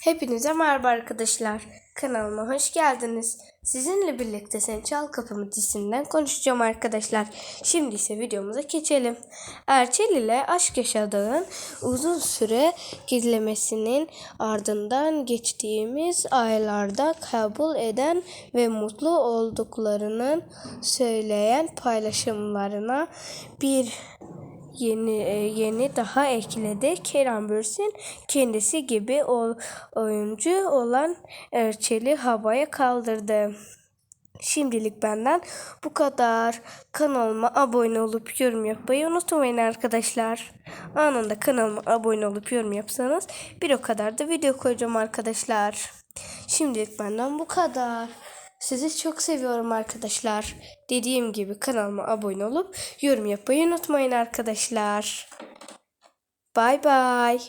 Hepinize merhaba arkadaşlar. Kanalıma hoş geldiniz. Sizinle birlikte Sen Çal Kapımı dizisinden konuşacağım arkadaşlar. Şimdi ise videomuza geçelim. Erçel ile aşk yaşadığın uzun süre gizlemesinin ardından geçtiğimiz aylarda kabul eden ve mutlu olduklarının söyleyen paylaşımlarına bir yeni e, yeni daha ekledi. Kerem Bürsin kendisi gibi oyuncu olan Erçel'i havaya kaldırdı. Şimdilik benden bu kadar. Kanalıma abone olup yorum yapmayı unutmayın arkadaşlar. Anında kanalıma abone olup yorum yapsanız bir o kadar da video koyacağım arkadaşlar. Şimdilik benden bu kadar. Sizi çok seviyorum arkadaşlar. Dediğim gibi kanalıma abone olup yorum yapmayı unutmayın arkadaşlar. Bay bay.